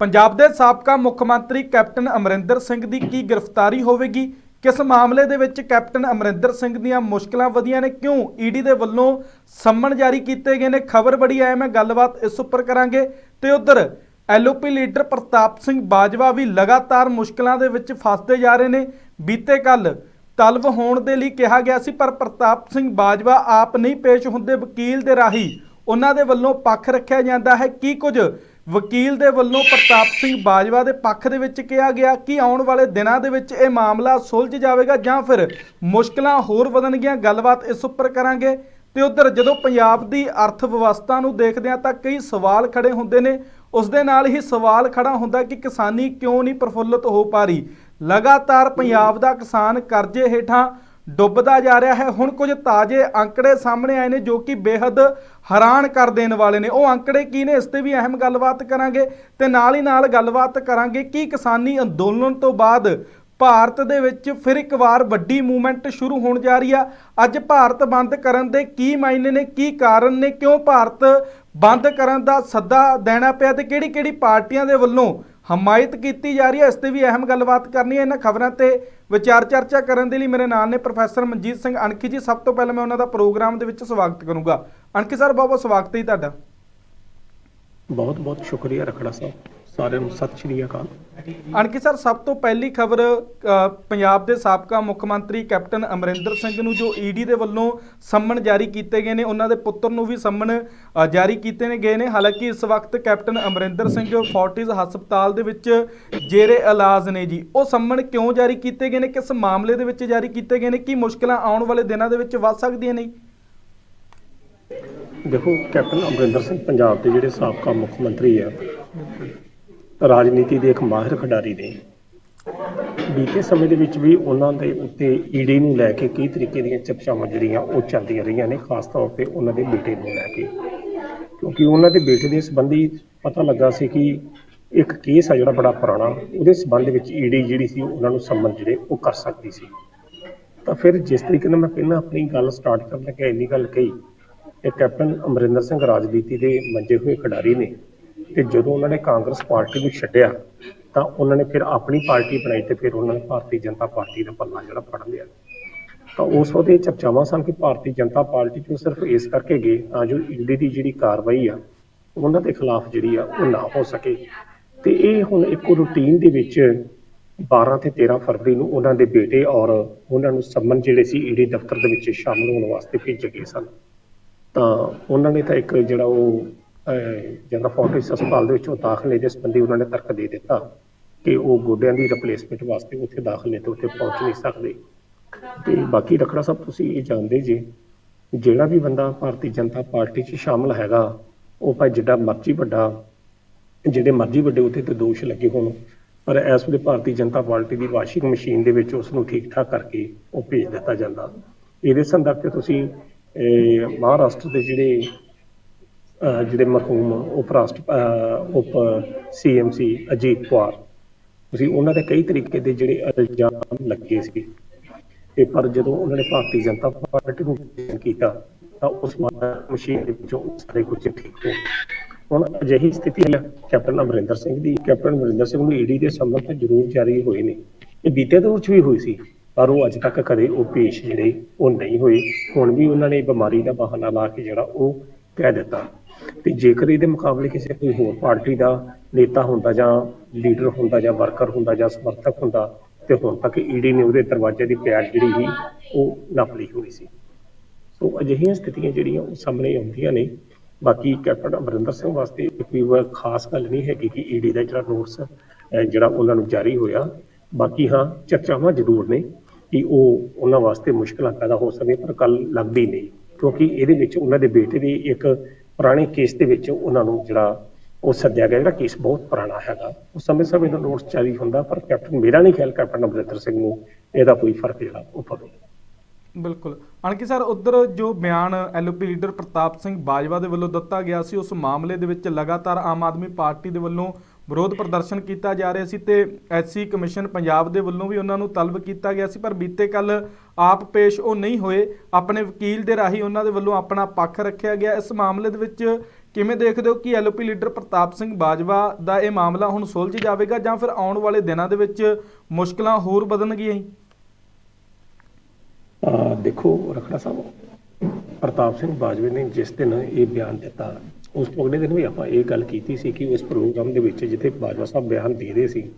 ਪੰਜਾਬ ਦੇ ਸਾਬਕਾ ਮੁੱਖ ਮੰਤਰੀ ਕੈਪਟਨ ਅਮਰਿੰਦਰ ਸਿੰਘ ਦੀ ਕੀ ਗ੍ਰਿਫਤਾਰੀ ਹੋਵੇਗੀ? ਕਿਸ ਮਾਮਲੇ ਦੇ ਵਿੱਚ ਕੈਪਟਨ ਅਮਰਿੰਦਰ ਸਿੰਘ ਦੀਆਂ ਮੁਸ਼ਕਲਾਂ ਵਧੀਆਂ ਨੇ? ਕਿਉਂ ਈਡੀ ਦੇ ਵੱਲੋਂ ਸੰਮਣ ਜਾਰੀ ਕੀਤੇ ਗਏ ਨੇ? ਖਬਰ ਬੜੀ ਆਇਆ ਮੈਂ ਗੱਲਬਾਤ ਇਸ ਉੱਪਰ ਕਰਾਂਗੇ। ਤੇ ਉਧਰ ਐਲਓਪੀ ਲੀਡਰ ਪ੍ਰਤਾਪ ਸਿੰਘ ਬਾਜਵਾ ਵੀ ਲਗਾਤਾਰ ਮੁਸ਼ਕਲਾਂ ਦੇ ਵਿੱਚ ਫਸਦੇ ਜਾ ਰਹੇ ਨੇ। ਬੀਤੇ ਕੱਲ ਤਲਬ ਹੋਣ ਦੇ ਲਈ ਕਿਹਾ ਗਿਆ ਸੀ, ਪਰ ਪ੍ਰਤਾਪ ਸਿੰਘ ਬਾਜਵਾ ਆਪ ਨਹੀਂ ਪੇਸ਼ ਹੁੰਦੇ ਵਕੀਲ ਦੇ ਰਾਹੀਂ। ਉਹਨਾਂ ਦੇ ਵੱਲੋਂ ਪੱਖ ਰੱਖਿਆ ਜਾਂਦਾ ਹੈ। ਕੀ ਕੁਝ ਵਕੀਲ ਦੇ ਵੱਲੋਂ ਪ੍ਰਤਾਪ ਸਿੰਘ ਬਾਜਵਾ ਦੇ ਪੱਖ ਦੇ ਵਿੱਚ ਕਿਹਾ ਗਿਆ ਕਿ ਆਉਣ ਵਾਲੇ ਦਿਨਾਂ ਦੇ ਵਿੱਚ ਇਹ ਮਾਮਲਾ ਸੁਲਝ ਜਾਵੇਗਾ ਜਾਂ ਫਿਰ ਮੁਸ਼ਕਲਾਂ ਹੋਰ ਵਧਣਗੀਆਂ, ਗੱਲਬਾਤ ਇਸ ਉੱਪਰ ਕਰਾਂਗੇ। ਤੇ ਉਧਰ ਜਦੋਂ ਪੰਜਾਬ ਦੀ ਅਰਥ ਵਿਵਸਥਾ ਨੂੰ ਦੇਖਦੇ ਆ ਤਾਂ ਕਈ ਸਵਾਲ ਖੜੇ ਹੁੰਦੇ ਨੇ। ਉਸ ਦੇ ਨਾਲ ਹੀ ਸਵਾਲ ਖੜਾ ਹੁੰਦਾ ਕਿ ਕਿਸਾਨੀ ਕਿਉਂ ਨਹੀਂ ਪ੍ਰਫੁੱਲਤ ਹੋ ਪਾ ਰਹੀ? ਲਗਾਤਾਰ ਪੰਜਾਬ ਦਾ ਕਿਸਾਨ ਕਰਜ਼ੇ ਹੇਠਾਂ ਡੁੱਬਦਾ ਜਾ ਰਿਹਾ ਹੈ। ਹੁਣ ਕੁਝ ਤਾਜ਼ੇ ਅੰਕੜੇ ਸਾਹਮਣੇ ਆਏ ਨੇ ਜੋ ਕਿ ਬੇहद ਹੈਰਾਨ ਕਰ ਦੇਣ ਵਾਲੇ ਨੇ। ਉਹ ਅੰਕੜੇ ਕੀ ਨੇ? ਇਸ ਤੇ ਵੀ ਅਹਿਮ ਗੱਲਬਾਤ ਕਰਾਂਗੇ ਤੇ ਨਾਲ ਹੀ ਨਾਲ ਗੱਲਬਾਤ ਕਰਾਂਗੇ ਕਿ ਕਿਸਾਨੀ ਅੰਦੋਲਨ ਤੋਂ ਬਾਅਦ ਭਾਰਤ ਦੇ ਵਿੱਚ ਫਿਰ ਇੱਕ ਵਾਰ ਵੱਡੀ ਮੂਵਮੈਂਟ ਸ਼ੁਰੂ ਹੋਣ ਜਾ ਰਹੀ ਆ। ਅੱਜ ਭਾਰਤ ਬੰਦ ਕਰਨ ਦੇ ਕੀ ਮਾਇਨੇ ਨੇ, ਕੀ ਕਾਰਨ ਨੇ? ਕਿਉਂ ਭਾਰਤ ਬੰਦ ਕਰਨ ਦਾ ਸੱਦਾ ਦੇਣਾ ਪਿਆ ਤੇ ਕਿਹੜੀ-ਕਿਹੜੀ ਪਾਰਟੀਆਂ ਦੇ ਵੱਲੋਂ ਹਮਾਇਤ ਕੀਤੀ ਜਾ ਰਹੀ ਹੈ, ਇਸ ਤੇ ਵੀ ਅਹਿਮ ਗੱਲਬਾਤ ਕਰਨੀ ਹੈ ਇਹਨਾਂ ਖਬਰਾਂ ਤੇ ਵਿਚਾਰ ਚਰਚਾ ਕਰਨ ਦੇ ਲਈ ਮੇਰੇ ਨਾਲ ਨੇ ਪ੍ਰੋਫੈਸਰ ਮਨਜੀਤ ਸਿੰਘ ਅਣਖੀ ਜੀ। ਸਭ ਤੋਂ ਪਹਿਲਾਂ ਮੈਂ ਉਹਨਾਂ ਦਾ ਪ੍ਰੋਗਰਾਮ ਦੇ ਵਿੱਚ ਸਵਾਗਤ ਕਰੂੰਗਾ। ਅਣਖੀ ਸਰ, ਬਹੁਤ ਬਹੁਤ ਸਵਾਗਤ ਹੈ ਜੀ ਤੁਹਾਡਾ। ਬਹੁਤ ਬਹੁਤ ਸ਼ੁਕਰੀਆ ਰਖੜਾ ਸਾਹਿਬ। ਸਾਰਿਆਂ ਨੂੰ ਸਤਿ ਸ਼੍ਰੀ ਅਕਾਲ। ਅਣਖੀ ਸਰ ਸਭ ਤੋਂ ਪਹਿਲੀ ਖਬਰ ਪੰਜਾਬ ਦੇ ਸਾਬਕਾ ਮੁੱਖ ਮੰਤਰੀ ਕੈਪਟਨ ਅਮਰਿੰਦਰ ਸਿੰਘ ਨੂੰ ਜੋ ਈਡੀ ਦੇ ਵੱਲੋਂ ਸੰਮਣ ਜਾਰੀ ਕੀਤੇ ਗਏ ਨੇ ਉਹਨਾਂ ਦੇ ਪੁੱਤਰ ਨੂੰ ਵੀ ਸੰਮਣ ਅ, ਜਾਰੀ ਕੀਤੇ ਨੇ ਗਏ ਨੇ। ਹਾਲਾਂਕਿ ਇਸ ਵਕਤ ਕੈਪਟਨ ਅਮਰਿੰਦਰ ਸਿੰਘ ਫੋਰਟਿਸ ਹਸਪਤਾਲ ਦੇ ਵਿੱਚ ਜੇਰੇ ਇਲਾਜ ਨੇ ਜੀ। ਉਹ ਸੰਮਣ ਕਿਉਂ ਜਾਰੀ ਕੀਤੇ ਗਏ ਨੇ? ਕਿਸ ਮਾਮਲੇ ਦੇ ਵਿੱਚ ਜਾਰੀ ਕੀਤੇ ਗਏ ਨੇ? ਕੀ ਮੁਸ਼ਕਲਾਂ ਆਉਣ ਵਾਲੇ ਦਿਨਾਂ ਦੇ ਵਿੱਚ ਵੱਧ ਸਕਦੀਆਂ ਨੇ? ਦੇਖੋ ਕੈਪਟਨ ਅਮਰਿੰਦਰ ਸਿੰਘ ਪੰਜਾਬ ਦੇ ਜਿਹੜੇ ਸਾਬਕਾ ਮੁੱਖ ਮੰਤਰੀ ਆ ਰਾਜਨੀਤੀ ਦੇ ਇੱਕ ਮਾਹਿਰ ਖਿਡਾਰੀ ਨੇ ਬੀਤੇ ਸਮੇਂ ਦੇ ਵਿੱਚ ਵੀ ਉਹਨਾਂ ਦੇ ਉੱਤੇ ਈਡੀ ਨੂੰ ਲੈ ਕੇ ਕਈ ਤਰੀਕੇ ਦੀਆਂ ਚਰਚਾਵਾਂ ਜਿਹੜੀਆਂ ਉਹ ਚੱਲਦੀਆਂ ਰਹੀਆਂ ਨੇ, ਖਾਸ ਤੌਰ ਤੇ ਉਹਨਾਂ ਦੇ ਬੇਟੇ ਨੂੰ ਲੈ ਕੇ। ਕਿਉਂਕਿ ਉਹਨਾਂ ਦੇ ਬੇਟੇ ਦੇ ਸੰਬੰਧੀ ਪਤਾ ਲੱਗਾ ਸੀ ਕਿ ਇੱਕ ਕੇਸ ਆ ਜਿਹੜਾ ਬੜਾ ਪੁਰਾਣਾ, ਉਹਦੇ ਸੰਬੰਧ ਵਿੱਚ ਈਡੀ ਜਿਹੜੀ ਸੀ ਉਹਨਾਂ ਨੂੰ ਸੰਬੰਧ ਜਿਹੜੇ ਉਹ ਕਰ ਸਕਦੀ ਸੀ। ਤਾਂ ਫਿਰ ਜਿਸ ਤਰੀਕੇ ਨਾਲ ਮੈਂ ਪਹਿਲਾਂ ਆਪਣੀ ਗੱਲ ਸਟਾਰਟ ਕਰਨ ਲੱਗਿਆ, ਇੰਨੀ ਗੱਲ ਕਹੀ ਕਿ ਕੈਪਟਨ ਅਮਰਿੰਦਰ ਸਿੰਘ ਰਾਜਨੀਤੀ ਦੇ ਮੰਜੇ ਹੋਏ ਖਿਡਾਰੀ ਨੇ। ਤੇ ਜਦੋਂ ਉਹਨਾਂ ਨੇ ਕਾਂਗਰਸ ਪਾਰਟੀ ਨੂੰ ਛੱਡਿਆ, ਤਾਂ ਉਹਨਾਂ ਨੇ ਫਿਰ ਆਪਣੀ ਪਾਰਟੀ ਬਣਾਈ ਤੇ ਫਿਰ ਉਹਨਾਂ ਨੇ ਭਾਰਤੀ ਜਨਤਾ ਪਾਰਟੀ ਦਾ ਪੱਲਾ ਜਿਹੜਾ ਫੜ ਲਿਆ। ਤਾਂ ਉਸ ਵਕਤ ਇਹ ਚਰਚਾਵਾਂ ਸਨ ਕਿ ਭਾਰਤੀ ਜਨਤਾ ਪਾਰਟੀ ਚੋਂ ਸਿਰਫ ਇਸ ਕਰਕੇ ਗਏ ਤਾਂ ਜੋ ਈਡੀ ਦੀ ਜਿਹੜੀ ਕਾਰਵਾਈ ਆ, ਉਹਨਾਂ ਦੇ ਖਿਲਾਫ ਜਿਹੜੀ ਆ, ਉਹ ਨਾ ਹੋ ਸਕੇ। ਤੇ ਇਹ ਹੁਣ ਇੱਕ ਰੂਟੀਨ ਦੇ ਵਿੱਚ 12 ਤੇ 13 ਫਰਵਰੀ ਨੂੰ ਉਹਨਾਂ ਦੇ ਬੇਟੇ ਔਰ ਉਹਨਾਂ ਨੂੰ ਸੰਮਨ ਜਿਹੜੇ ਸੀ ਈਡੀ ਦਫ਼ਤਰ ਦੇ ਵਿੱਚ ਸ਼ਾਮਲ ਹੋਣ ਵਾਸਤੇ ਭੇਜੇ ਗਏ ਸਨ। ਤਾਂ ਉਹਨਾਂ ਨੇ ਤਾਂ ਇੱਕ ਜਿਹੜਾ ਉਹ ਜਨਰਲ ਫੋਰਟਿਸ ਹਸਪਤਾਲ ਦੇ ਵਿੱਚ ਉਹ ਦਾਖਲੇ ਦੇ ਸੰਬੰਧੀ ਉਹਨਾਂ ਨੇ ਤਰਕ ਦੇ ਦਿੱਤਾ ਕਿ ਉਹ ਗੋਡਿਆਂ ਦੀ ਰਿਪਲੇਸਮੈਂਟ ਵਾਸਤੇ ਉੱਥੇ ਦਾਖਲ ਨੇ ਤੇ ਉੱਥੇ ਪਹੁੰਚ ਨਹੀਂ ਸਕਦੇ। ਤੇ ਬਾਕੀ ਰਖੜਾ ਸਾਹਿਬ, ਤੁਸੀਂ ਇਹ ਜਾਣਦੇ ਜੀ, ਜਿਹੜਾ ਵੀ ਬੰਦਾ ਭਾਰਤੀ ਜਨਤਾ ਪਾਰਟੀ 'ਚ ਸ਼ਾਮਲ ਹੈਗਾ, ਉਹ ਭਾਵੇਂ ਜਿੱਡਾ ਮਰਜ਼ੀ ਵੱਡਾ ਜਿਹੜੇ ਮਰਜ਼ੀ ਵੱਡੇ ਉੱਥੇ ਤੇ ਦੋਸ਼ ਲੱਗੇ ਹੋਣ, ਪਰ ਇਸ ਵੇਲੇ ਭਾਰਤੀ ਜਨਤਾ ਪਾਰਟੀ ਦੀ ਵਾਸ਼ਿੰਗ ਮਸ਼ੀਨ ਦੇ ਵਿੱਚ ਉਸ ਨੂੰ ਠੀਕ ਠਾਕ ਕਰਕੇ ਉਹ ਭੇਜ ਦਿੱਤਾ ਜਾਂਦਾ। ਇਹਦੇ ਸੰਦਰਭ ਤੇ ਤੁਸੀਂ ਇਹ ਮਹਾਰਾਸ਼ਟਰ ਦੇ ਜਿਹੜੇ ਜਿਹੜੇ ਮਰਹੂਮ ਉਪ ਰਾਸ਼ਟਰ ਅਹ, ਉਪ ਸੀਐਮਸੀ ਅਜੀਤ ਪਵਾਰ ਤੁਸੀਂ ਉਹਨਾਂ ਦੇ ਕਈ ਤਰੀਕੇ ਦੇ ਜਿਹੜੇ ਇਲਜ਼ਾਮ ਲੱਗੇ ਸੀ। ਤੇ ਪਰ ਜਦੋਂ ਉਹਨਾਂ ਨੇ ਭਾਰਤੀ ਜਨਤਾ ਪਾਰਟੀ ਨੂੰ ਕੀਤਾ, ਤਾਂ ਉਸ ਮਸ਼ੀਨ ਦੇ ਵਿੱਚੋਂ ਸਾਰੇ ਕੁਝ ਠੀਕ ਹੋ ਹੁਣ ਅਜਿਹੀ ਸਥਿਤੀ ਹੈ, ਕੈਪਟਨ ਅਮਰਿੰਦਰ ਸਿੰਘ ਦੀ। ਕੈਪਟਨ ਅਮਰਿੰਦਰ ਸਿੰਘ ਨੂੰ ਈਡੀ ਦੇ ਸੰਬੰਧ ਜ਼ਰੂਰ ਜਾਰੀ ਹੋਏ ਨੇ। ਇਹ ਬੀਤੇ ਦੌਰ 'ਚ ਵੀ ਹੋਈ ਸੀ, ਪਰ ਉਹ ਅੱਜ ਤੱਕ ਕਦੇ ਉਹ ਪੇਸ਼ ਜਿਹੜੇ ਉਹ ਨਹੀਂ ਹੋਏ। ਹੁਣ ਵੀ ਉਹਨਾਂ ਨੇ ਬਿਮਾਰੀ ਦਾ ਬਹਾਨਾ ਲਾ ਕੇ ਜਿਹੜਾ ਉਹ ਕਹਿ ਦਿੱਤਾ। ਤੇ ਜੇਕਰ ਇਹਦੇ ਮੁਕਾਬਲੇ ਕਿਸੇ ਕੋਈ ਹੋਰ ਪਾਰਟੀ ਦਾ ਨੇਤਾ ਹੁੰਦਾ ਜਾਂ ਲੀਡਰ ਹੁੰਦਾ ਜਾਂ ਵਰਕਰ ਹੁੰਦਾ ਜਾਂ ਸਮਰਥਕ ਹੁੰਦਾ, ਤੇ ਹੁਣ ਤੱਕ ਈਡੀ ਨੇ ਉਹਦੇ ਦਰਵਾਜ਼ੇ ਦੀ ਪਿਆਰ ਜਿਹੜੀ ਸੀ, ਉਹ ਨੱਪ ਲਈ ਹੋਈ ਸੀ। ਸੋ ਅਜਿਹੀਆਂ ਸਥਿਤੀਆਂ ਜਿਹੜੀਆਂ ਉਹ ਸਾਹਮਣੇ ਆਉਂਦੀਆਂ ਨੇ। ਬਾਕੀ ਕੈਪਟਨ ਅਮਰਿੰਦਰ ਸਿੰਘ ਵਾਸਤੇ ਕੋਈ ਖਾਸ ਗੱਲ ਨਹੀਂ ਹੈਗੀ ਕਿ ਈਡੀ ਦਾ ਜਿਹੜਾ ਨੋਟਸ ਜਿਹੜਾ ਉਹਨਾਂ ਨੂੰ ਜਾਰੀ ਹੋਇਆ। ਬਾਕੀ ਹਾਂ, ਚਰਚਾਵਾਂ ਜ਼ਰੂਰ ਨੇ ਕਿ ਉਹ ਉਹਨਾਂ ਵਾਸਤੇ ਮੁਸ਼ਕਲਾਂ ਪੈਦਾ ਹੋ ਸਕਦੀਆਂ, ਪਰ ਕੱਲ ਲੱਗਦੀ ਨਹੀਂ। ਕਿਉਂਕਿ ਇਹਦੇ ਵਿੱਚ ਉਹਨਾਂ ਦੇ ਬੇਟੇ ਦੀ ਇੱਕ ਪੁਰਾਣੇ ਕੇਸ ਦੇ ਵਿੱਚ ਉਹਨਾਂ ਨੂੰ ਜਿਹੜਾ ਉਹ ਸੱਦਿਆ ਗਿਆ, ਜਿਹੜਾ ਕੇਸ ਬਹੁਤ ਪੁਰਾਣਾ ਹੈਗਾ। ਉਸ ਸਮੇਂ ਸਮੇਂ ਦਾ ਨੋਟਿਸ ਜਾਰੀ ਹੁੰਦਾ, ਪਰ ਕੈਪਟਨ ਮੇਰਾ ਨਹੀਂ ਖਿਆਲ, ਕੈਪਟਨ ਅਮਰਿੰਦਰ ਸਿੰਘ ਨੂੰ ਇਹਦਾ ਕੋਈ ਫ਼ਰਕ ਜਿਹੜਾ ਉਹ ਪਵੇ। ਬਿਲਕੁਲ। ਅਣਕੀ ਸਰ, ਉਧਰ ਜੋ ਬਿਆਨ ਐਲਓਪੀ ਲੀਡਰ ਪ੍ਰਤਾਪ ਸਿੰਘ ਬਾਜਵਾ ਦੇ ਵੱਲੋਂ ਦਿੱਤਾ ਗਿਆ ਸੀ, ਉਸ ਮਾਮਲੇ ਦੇ ਵਿੱਚ ਲਗਾਤਾਰ ਆਮ ਆਦਮੀ ਪਾਰਟੀ ਦੇ ਵੱਲੋਂ ਵਿਰੋਧ ਪ੍ਰਦਰਸ਼ਨ ਕੀਤਾ ਜਾ ਰਿਹਾ ਸੀ ਤੇ ਐਸਸੀ ਕਮਿਸ਼ਨ ਪੰਜਾਬ ਦੇ ਵੱਲੋਂ ਵੀ ਉਹਨਾਂ ਨੂੰ ਤਲਬ ਕੀਤਾ ਗਿਆ ਸੀ, ਪਰ ਬੀਤੇ ਕੱਲ ਆਪ ਪੇਸ਼ ਉਹ ਨਹੀਂ ਹੋਏ, ਆਪਣੇ ਵਕੀਲ ਦੇ ਰਾਹੀਂ ਉਹਨਾਂ ਦੇ ਵੱਲੋਂ ਆਪਣਾ ਪੱਖ ਰੱਖਿਆ ਗਿਆ। ਇਸ ਮਾਮਲੇ ਦੇ ਵਿੱਚ ਕਿਵੇਂ ਦੇਖਦੇ ਹੋ ਕਿ ਐਲਓਪੀ ਲੀਡਰ ਪ੍ਰਤਾਪ ਸਿੰਘ ਬਾਜਵਾ ਦਾ ਇਹ ਮਾਮਲਾ ਹੁਣ ਸੁਲਝ ਜਾਵੇਗਾ ਜਾਂ ਫਿਰ ਆਉਣ ਵਾਲੇ ਦਿਨਾਂ ਦੇ ਵਿੱਚ ਮੁਸ਼ਕਲਾਂ ਹੋਰ ਵਧਣਗੀਆਂ ਜੀ? ਦੇਖੋ, ਰਖੜਾ ਸਾਹਿਬ, ਪ੍ਰਤਾਪ ਸਿੰਘ ਬਾਜਵੇ ਨੇ ਜਿਸ ਦਿਨ ਇਹ ਬਿਆਨ ਦਿੱਤਾ, ਉਸ ਤੋਂ ਅਗਲੇ ਦਿਨ ਵੀ ਆਪਾਂ ਇਹ ਗੱਲ ਕੀਤੀ ਸੀ ਕਿ ਇਸ ਪ੍ਰੋਗਰਾਮ ਦੇ ਵਿੱਚ ਜਿੱਥੇ ਬਾਜਵਾ ਸਾਹਿਬ ਬਿਆਨ ਦੇ ਰਹੇ ਸੀ,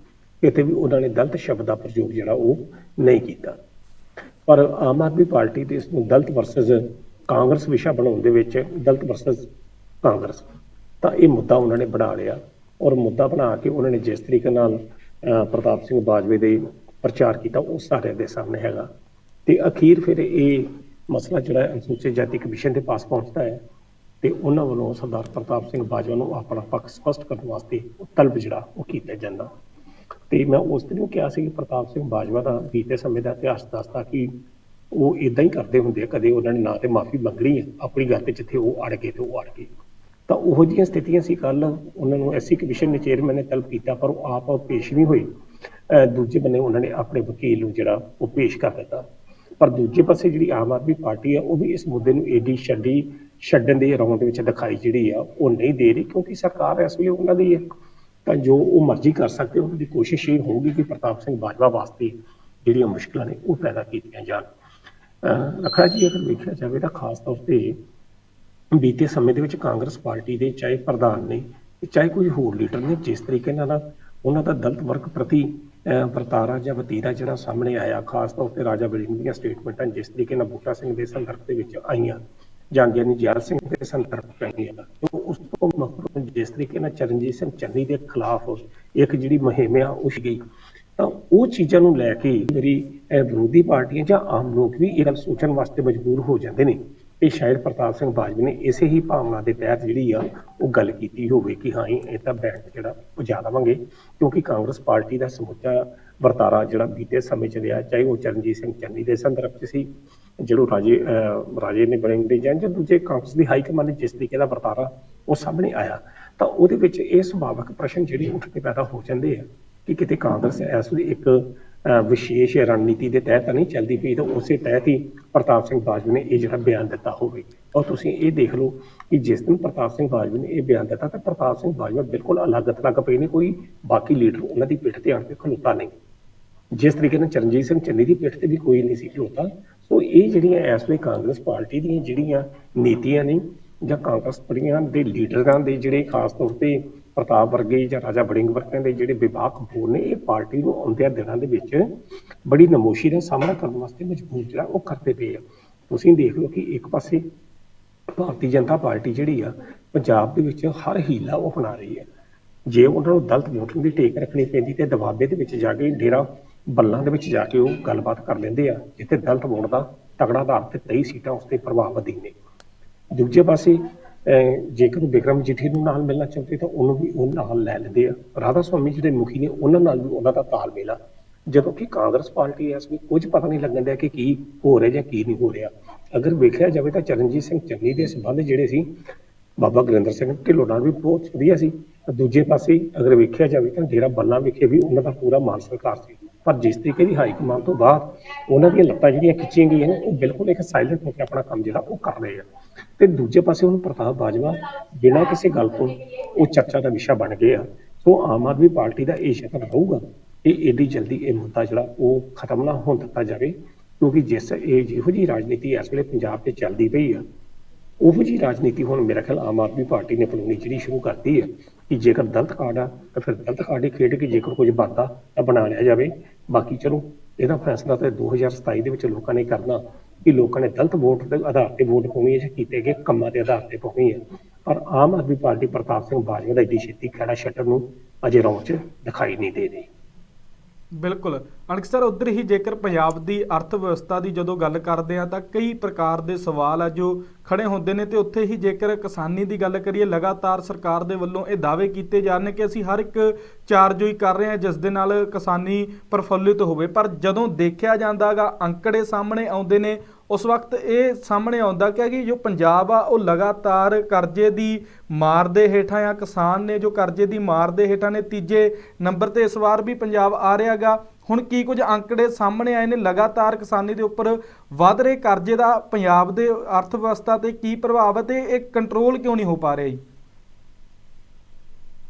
ਇੱਥੇ ਵੀ ਉਹਨਾਂ ਨੇ ਗਲਤ ਸ਼ਬਦ ਦਾ ਪ੍ਰਯੋਗ ਜਿਹੜਾ ਉਹ ਨਹੀਂ ਕੀਤਾ। ਪਰ ਆਮ ਆਦਮੀ ਪਾਰਟੀ ਦੇ ਇਸ ਨੂੰ ਦਲਿਤ ਵਰਸਸ ਕਾਂਗਰਸ ਵਿਸ਼ਾ ਬਣਾਉਣ ਦੇ ਵਿੱਚ ਦਲਤ ਵਰਸਸ ਕਾਂਗਰਸ। ਤਾਂ ਇਹ ਮੁੱਦਾ ਉਹਨਾਂ ਨੇ ਬਣਾ ਲਿਆ ਔਰ ਮੁੱਦਾ ਬਣਾ ਕੇ ਉਹਨਾਂ ਨੇ ਜਿਸ ਤਰੀਕੇ ਨਾਲ ਪ੍ਰਤਾਪ ਸਿੰਘ ਬਾਜਵੇ ਦੇ ਪ੍ਰਚਾਰ ਕੀਤਾ ਉਹ ਸਾਰਿਆਂ ਦੇ ਸਾਹਮਣੇ ਹੈਗਾ। ਤੇ ਅਖੀਰ ਫਿਰ ਇਹ ਮਸਲਾ ਜਿਹੜਾ ਅਨੁਸੂਚਿਤ ਜਾਤੀ ਕਮਿਸ਼ਨ ਦੇ ਪਾਸ ਪਹੁੰਚਦਾ ਹੈ ਤੇ ਉਹਨਾਂ ਵੱਲੋਂ ਸਰਦਾਰ ਪ੍ਰਤਾਪ ਸਿੰਘ ਬਾਜਵਾ ਨੂੰ ਆਪਣਾ ਪੱਖ ਸਪਸ਼ਟ ਕਰਨ ਵਾਸਤੇ ਤਲਬ ਜਿਹੜਾ ਉਹ ਕੀਤਾ ਜਾਂਦਾ। ਤੇ ਮੈਂ ਉਸ ਦਿਨ ਵੀ ਕਿਹਾ ਸੀ ਕਿ ਪ੍ਰਤਾਪ ਸਿੰਘ ਬਾਜਵਾ ਦਾ ਬੀਤੇ ਸਮੇਂ ਦਾ ਇਤਿਹਾਸ ਦੱਸਦਾ ਕਿ ਉਹ ਇਦਾਂ ਹੀ ਕਰਦੇ ਹੁੰਦੇ ਆ, ਕਦੇ ਉਹਨਾਂ ਨੇ ਨਾ ਤੇ ਮਾਫੀ ਮੰਗਣੀ ਹੈ ਆਪਣੀ ਗੱਲ ਤੇ ਜਿੱਥੇ ਉਹ ਅੜ ਗਏ ਤੇ ਉਹ ਅੜ ਗਏ। ਤਾਂ ਉਹੋ ਜਿਹੀਆਂ ਸਥਿਤੀਆਂ ਸੀ ਕੱਲ ਉਹਨਾਂ ਨੂੰ ਐਸੀ ਕਮਿਸ਼ਨ ਨੇ ਚੇਅਰਮੈਨ ਨੇ ਤਲਬ ਕੀਤਾ, ਪਰ ਉਹ ਆਪ ਪੇਸ਼ ਨਹੀਂ ਹੋਏ। ਅਹ ਦੂਜੇ ਬੰਨੇ ਉਹਨਾਂ ਨੇ ਆਪਣੇ ਵਕੀਲ ਨੂੰ ਜਿਹੜਾ ਉਹ ਪੇਸ਼ ਕਰ ਦਿੱਤਾ। ਪਰ ਦੂਜੇ ਪਾਸੇ ਜਿਹੜੀ ਆਮ ਆਦਮੀ ਪਾਰਟੀ ਆ, ਉਹ ਵੀ ਇਸ ਮੁੱਦੇ ਨੂੰ ਏਡੀ ਛੱਡੀ, ਛੱਡਣ ਦੇ ਰੌਂਦ ਵਿੱਚ ਦਿਖਾਈ ਜਿਹੜੀ ਆ, ਉਹ ਨਹੀਂ ਦੇ ਰਹੀ, ਕਿਉਂਕਿ ਸਰਕਾਰ ਇਸ ਵੇਲੇ ਉਹਨਾਂ ਦੀ ਹੈ। ਤਾਂ ਜੋ ਉਹ ਮਰਜ਼ੀ ਕਰ ਸਕਦੇ ਉਹਨਾਂ ਦੀ ਕੋਸ਼ਿਸ਼ ਇਹ ਹੋਊਗੀ ਕਿ ਪ੍ਰਤਾਪ ਸਿੰਘ ਬਾਜਵਾ ਵਾਸਤੇ ਜਿਹੜੀਆਂ ਮੁਸ਼ਕਲਾਂ ਨੇ ਉਹ ਪੈਦਾ ਕੀਤੀਆਂ ਜਾਣ। ਅਹ ਰੱਖੜਾ ਜੀ ਅਗਰ ਵੇਖਿਆ ਜਾਵੇ ਤਾਂ ਖਾਸ ਤੌਰ ਤੇ ਬੀਤੇ ਸਮੇਂ ਦੇ ਵਿੱਚ ਕਾਂਗਰਸ ਪਾਰਟੀ ਦੇ ਚਾਹੇ ਪ੍ਰਧਾਨ ਨੇ ਚਾਹੇ ਕੋਈ ਹੋਰ ਲੀਡਰ ਨੇ ਜਿਸ ਤਰੀਕੇ ਨਾਲ ਉਹਨਾਂ ਦਾ ਦਲਤ ਵਰਗ ਪ੍ਰਤੀ ਅਹ, ਵਰਤਾਰਾ ਜਾਂ ਵਤੀਰਾ ਜਿਹੜਾ ਸਾਹਮਣੇ ਆਇਆ ਖਾਸ ਤੌਰ ਤੇ ਰਾਜਾ ਵੜਿੰਗ ਦੀਆਂ ਸਟੇਟਮੈਂਟਾਂ ਜਿਸ ਤਰੀਕੇ ਨਾਲ ਬੂਟਾ ਸਿੰਘ ਦੇ ਸੰਦਰਭ ਦੇ ਵਿੱਚ ਆਈਆਂ। ਜਾਂ ਗਿਆਨੀ ਜੈਲ ਸਿੰਘ ਦੇ ਸੰਦਰਭ ਵਿੱਚ ਆਈਆਂ ਉਸ ਤੋਂ ਮਗਰੋਂ ਜਿਸ ਤਰੀਕੇ ਨਾਲ ਚਰਨਜੀਤ ਸਿੰਘ ਚੰਨੀ ਦੇ ਖਿਲਾਫ ਇੱਕ ਜਿਹੜੀ ਮੁਹਿੰਮ ਆ, ਉਹ ਗਈ ਤਾਂ ਉਹ ਚੀਜ਼ਾਂ ਨੂੰ ਲੈ ਕੇ ਮੇਰੀ ਵਿਰੋਧੀ ਪਾਰਟੀਆਂ ਜਾਂ ਆਮ ਲੋਕ ਵੀ ਇਹ ਗੱਲ ਸੋਚਣ ਵਾਸਤੇ ਮਜਬੂਰ ਹੋ ਜਾਂਦੇ ਨੇ। ਇਹ ਸ਼ਾਇਦ ਪ੍ਰਤਾਪ ਸਿੰਘ ਬਾਜਵਾ ਨੇ ਇਸੇ ਹੀ ਭਾਵਨਾ ਦੇ ਤਹਿਤ ਜਿਹੜੀ ਆ, ਉਹ ਗੱਲ ਕੀਤੀ ਹੋਵੇ ਕਿ ਹਾਂ, ਇਹ ਤਾਂ ਬੈਂਕ ਜਿਹੜਾ ਉਹ ਜਾ ਦੇਵਾਂਗੇ, ਕਿਉਂਕਿ ਕਾਂਗਰਸ ਪਾਰਟੀ ਦਾ ਸਮੁੱਚਾ ਵਰਤਾਰਾ ਜਿਹੜਾ ਬੀਤੇ ਸਮੇਂ ਚ ਰਿਹਾ, ਚਾਹੇ ਉਹ ਚਰਨਜੀਤ ਸਿੰਘ ਚੰਨੀ ਦੇ ਸੰਦਰਭ ਚ ਸੀ ਜਿਹੜੋ ਰਾਜੇ ਅਹ, ਰਾਜੇ ਨੇ ਬਣੇ ਜਾਂ ਦੂਜੇ ਕਾਂਗਰਸ ਦੀ ਹਾਈ ਕਮਾਂਡ ਨੇ ਜਿਸ ਤਰੀਕੇ ਦਾ ਵਰਤਾਰਾ ਉਹ ਸਾਹਮਣੇ ਆਇਆ ਤਾਂ ਉਹਦੇ ਵਿੱਚ ਇਹ ਸੁਭਾਵਿਕ ਪ੍ਰਸ਼ਨ ਜਿਹੜੇ ਉੱਠ ਕੇ ਪੈਦਾ ਹੋ ਜਾਂਦੇ ਆ ਕਿ ਕਿਤੇ ਕਾਂਗਰਸ ਇਸ ਵੇਲੇ ਇੱਕ ਵਿਸ਼ੇਸ਼ ਰਣਨੀਤੀ ਦੇ ਤਹਿਤ ਨਹੀਂ ਚੱਲਦੀ ਪਈ ਤਾਂ ਉਸੇ ਤਹਿਤ ਹੀ ਪ੍ਰਤਾਪ ਸਿੰਘ ਬਾਜਵਾ ਨੇ ਇਹ ਜਿਹੜਾ ਬਿਆਨ ਦਿੱਤਾ ਹੋਵੇ। ਔਰ ਤੁਸੀਂ ਇਹ ਦੇਖ ਲਓ ਕਿ ਜਿਸ ਦਿਨ ਪ੍ਰਤਾਪ ਸਿੰਘ ਬਾਜਵਾ ਨੇ ਇਹ ਬਿਆਨ ਦਿੱਤਾ ਤਾਂ ਪ੍ਰਤਾਪ ਸਿੰਘ ਬਾਜਵਾ ਬਿਲਕੁਲ ਅਲੱਗ ਤਲੱਗ ਪਏ ਨੇ ਕੋਈ ਬਾਕੀ ਲੀਡਰ ਉਹਨਾਂ ਦੀ ਪਿੱਠ ਤੇ ਆਣ ਕੇ ਖਲੋਤਾ ਨਹੀਂ। ਜਿਸ ਤਰੀਕੇ ਨਾਲ ਚਰਨਜੀਤ ਸਿੰਘ ਚੰਨੀ ਦੀ ਪਿੱਠ ਤੇ ਵੀ ਕੋਈ ਨਹੀਂ ਸੀ ਖਲੋਤਾ ਸੋ ਇਹ ਜਿਹੜੀਆਂ ਇਸ ਵੇਲੇ ਕਾਂਗਰਸ ਪਾਰਟੀ ਦੀਆਂ ਜਿਹੜੀਆਂ ਨੀਤੀਆਂ ਨੇ ਜਾਂ ਕਾਂਗਰਸ ਪਰੀਆਂ ਦੇ ਲੀਡਰਾਂ ਦੇ ਜਿਹੜੇ ਖਾਸ ਤੌਰ ਤੇ ਪ੍ਰਤਾਪ ਵਰਗੇ ਜਾਂ ਰਾਜਾ ਬੜਿੰਗ ਵਰਗਿਆਂ ਦੇ ਜਿਹੜੇ ਵਿਭਾਗ ਹੋਰ ਨੇ, ਇਹ ਪਾਰਟੀ ਨੂੰ ਆਉਂਦਿਆਂ ਦਿਨਾਂ ਦੇ ਵਿੱਚ ਬੜੀ ਨਮੋਸ਼ੀ ਦਾ ਸਾਹਮਣਾ ਕਰਨ ਵਾਸਤੇ ਮਜਬੂਰ ਜਿਹੜਾ ਉਹ ਕਰਦੇ ਪਏ ਆ। ਤੁਸੀਂ ਦੇਖ ਲਓ ਕਿ ਇੱਕ ਪਾਸੇ ਭਾਰਤੀ ਜਨਤਾ ਪਾਰਟੀ ਜਿਹੜੀ ਆ, ਪੰਜਾਬ ਦੇ ਵਿੱਚ ਹਰ ਹੀਲਾ ਉਹ ਅਪਣਾ ਰਹੀ ਹੈ। ਜੇ ਉਹਨਾਂ ਨੂੰ ਦਲਤ ਵੋਟਿੰਗ ਦੀ ਟੇਕ ਰੱਖਣੀ ਪੈਂਦੀ ਤੇ ਦਬਾਬੇ ਦੇ ਵਿੱਚ ਜਾ ਕੇ ਡੇਰਾ ਬੱਲਾਂ ਦੇ ਵਿੱਚ ਜਾ ਕੇ ਉਹ ਗੱਲਬਾਤ ਕਰ ਲੈਂਦੇ ਆ। ਜਿੱਥੇ ਦਲਤ ਵੋਟ ਦਾ ਤਗੜਾ ਆਧਾਰ ਤੇ 23 ਸੀਟਾਂ ਉਸ ਤੇ ਪ੍ਰਭਾਵ ਵਧੀ ਨੇ। ਦੂਜੇ ਪਾਸੇ ਅਹ, ਜੇਕਰ ਉਹ ਬਿਕਰਮ ਜੀਠੀ ਨੂੰ ਨਾਲ ਮਿਲਣਾ ਚਾਹੁੰਦੇ ਤਾਂ ਉਹਨੂੰ ਵੀ ਉਹ ਨਾਲ ਲੈ ਲੈਂਦੇ ਆ। ਰਾਧਾ ਸਵਾਮੀ ਜਿਹੜੇ ਮੁਖੀ ਨੇ ਉਹਨਾਂ ਨਾਲ ਵੀ ਉਹਨਾਂ ਦਾ ਤਾਲਮੇਲ ਆ ਜਦੋਂ ਕਿ ਕਾਂਗਰਸ ਪਾਰਟੀ ਇਸ ਵਿੱਚ ਕੁਝ ਪਤਾ ਨਹੀਂ ਲੱਗਣ ਦਿਆ ਕਿ ਕੀ ਹੋ ਰਿਹਾ ਜਾਂ ਕੀ ਨਹੀਂ ਹੋ ਰਿਹਾ। ਅਗਰ ਵੇਖਿਆ ਜਾਵੇ ਤਾਂ ਚਰਨਜੀਤ ਸਿੰਘ ਚੰਨੀ ਦੇ ਸੰਬੰਧ ਜਿਹੜੇ ਸੀ ਬਾਬਾ ਗੁਰਿੰਦਰ ਸਿੰਘ ਢਿੱਲੋਂ ਨਾਲ ਵੀ ਬਹੁਤ ਵਧੀਆ ਸੀ। ਦੂਜੇ ਪਾਸੇ ਅਗਰ ਵੇਖਿਆ ਜਾਵੇ ਤਾਂ ਡੇਰਾ ਬੱਲਾ ਵਿਖੇ ਵੀ ਉਹਨਾਂ ਦਾ ਪੂਰਾ ਮਾਨ ਸਤਿਕਾਰ ਸੀ। ਪਰ ਜਿਸ ਤਰੀਕੇ ਦੀ ਹਾਈ ਕਮਾਂਡ ਤੋਂ ਬਾਅਦ ਉਹਨਾਂ ਦੀਆਂ ਲੱਤਾਂ ਜਿਹੜੀਆਂ ਖਿੱਚੀਆਂ ਗਈਆਂ ਨੇ, ਉਹ ਬਿਲਕੁਲ ਇੱਕ ਸਾਇਲੈਂਟ ਹੋ ਕੇ ਆਪਣਾ ਕੰਮ ਜਿਹੜਾ, ਉਹ ਕਰ ਰਹੇ ਆ। ਤੇ ਦੂਜੇ ਪਾਸੇ ਹੁਣ ਪ੍ਰਤਾਪ ਬਾਜਵਾ ਬਿਨਾਂ ਕਿਸੇ ਗੱਲ ਤੋਂ ਉਹ ਚਰਚਾ ਦਾ ਵਿਸ਼ਾ ਬਣ ਗਏ ਆ। ਸੋ ਆਮ ਆਦਮੀ ਪਾਰਟੀ ਦਾ ਇਹ ਸ਼ਕਲ ਰਹੂਗਾ ਇਹ ਏਡੀ ਜਲਦੀ ਇਹ ਮੁੱਦਾ ਜਿਹੜਾ, ਉਹ ਖਤਮ ਨਾ ਹੋਣ ਦਿੱਤਾ ਜਾਵੇ, ਕਿਉਂਕਿ ਜਿਸ ਇਹ ਜਿਹੋ ਜੀ ਰਾਜਨੀਤੀ ਇਸ ਵੇਲੇ ਪੰਜਾਬ 'ਚ ਚੱਲਦੀ ਪਈ ਆ, ਉਹੋ ਜੀ ਰਾਜਨੀਤੀ ਹੁਣ ਮੇਰਾ ਖਿਆਲ ਆਮ ਆਦਮੀ ਪਾਰਟੀ ਨੇ ਬਣਾਉਣੀ ਜਿਹੜੀ ਸ਼ੁਰੂ ਕਰਤੀ ਹੈ ਕਿ ਜੇਕਰ ਦਲਤ ਕਾਰਡ ਆ, ਤਾਂ ਫਿਰ ਦਲਤ ਕਾਰਡ ਹੀ ਖੇਡ ਕੇ ਜੇਕਰ ਕੁਝ ਬਣਦਾ ਤਾਂ ਬਣਾ ਲਿਆ ਜਾਵੇ। ਬਾਕੀ ਚਲੋ, ਇਹਦਾ ਫੈਸਲਾ ਤਾਂ 2027 ਦੇ ਵਿੱਚ ਲੋਕਾਂ ਨੇ ਕਰਨਾ ਕਿ ਲੋਕਾਂ ਨੇ ਗਲਤ ਵੋਟ ਦੇ ਆਧਾਰ ਤੇ ਵੋਟ ਪਾਉਣੀ ਹੈ ਕੀਤੇ ਗਏ ਕੰਮਾਂ ਦੇ ਆਧਾਰ ਤੇ ਪਾਉਣੀ ਹੈ। ਪਰ ਆਮ ਆਦਮੀ ਪਾਰਟੀ ਪ੍ਰਤਾਪ ਸਿੰਘ ਬਾਜਵਾ ਦਾ ਇੱਡੀ ਛੇਤੀ ਖੜਾ ਛੱਡਣ ਨੂੰ ਅਜੇ ਰੌਂਚ ਦਿਖਾਈ ਨਹੀਂ ਦੇ ਰਹੀ। ਬਿਲਕੁਲ। ਅਣਖ ਸਰ, ਉਧਰ ਹੀ ਜੇਕਰ ਪੰਜਾਬ ਦੀ ਅਰਥ ਵਿਵਸਥਾ ਦੀ ਜਦੋਂ ਗੱਲ ਕਰਦੇ ਆ ਤਾਂ ਕਈ ਪ੍ਰਕਾਰ ਦੇ ਸਵਾਲ ਆ ਜੋ ਖੜੇ ਹੁੰਦੇ ਨੇ ਤੇ ਉੱਥੇ ਹੀ ਜੇਕਰ ਕਿਸਾਨੀ ਦੀ ਗੱਲ ਕਰੀਏ, ਲਗਾਤਾਰ ਸਰਕਾਰ ਦੇ ਵੱਲੋਂ ਇਹ ਦਾਅਵੇ ਕੀਤੇ ਜਾ ਰਹੇ ਨੇ ਕਿ ਅਸੀਂ ਹਰ ਇੱਕ ਚਾਰਜੋਈ ਕਰ ਰਹੇ ਹਾਂ ਜਿਸ ਦੇ ਨਾਲ ਕਿਸਾਨੀ ਪ੍ਰਫੁੱਲਿਤ ਹੋਵੇ। ਪਰ ਜਦੋਂ ਦੇਖਿਆ ਜਾਂਦਾਗਾ, ਅੰਕੜੇ ਸਾਹਮਣੇ ਆਉਂਦੇ ਨੇ ਉਸ ਵਕਤ ਇਹ ਸਾਹਮਣੇ ਆਉਂਦਾ ਕਿ ਜੋ ਪੰਜਾਬ ਆ, ਉਹ ਲਗਾਤਾਰ ਕਰਜ਼ੇ ਦੀ ਮਾਰ ਦੇ ਹੇਠਾਂ ਆ, ਕਿਸਾਨ ਨੇ ਜੋ ਕਰਜ਼ੇ ਦੀ ਮਾਰ ਦੇ ਹੇਠਾਂ ਨੇ, ਤੀਜੇ ਨੰਬਰ ਤੇ ਇਸ ਵਾਰ ਵੀ ਪੰਜਾਬ ਆ ਰਿਹਾਗਾ ਹੁਣ ਕੀ ਕੁਝ ਅੰਕੜੇ ਸਾਹਮਣੇ ਆਏ ਨੇ, ਲਗਾਤਾਰ ਕਿਸਾਨੀ ਦੇ ਉੱਪਰ ਵਧ ਰਹੇ ਕਰਜ਼ੇ ਦਾ ਪੰਜਾਬ ਦੇ ਅਰਥ ਵਿਵਸਥਾ ਤੇ ਕੀ ਪ੍ਰਭਾਵ ਹੈ ਤੇ ਇਹ ਕੰਟਰੋਲ ਕਿਉਂ ਨਹੀਂ ਹੋ ਪਾ ਰਿਹਾ ਜੀ?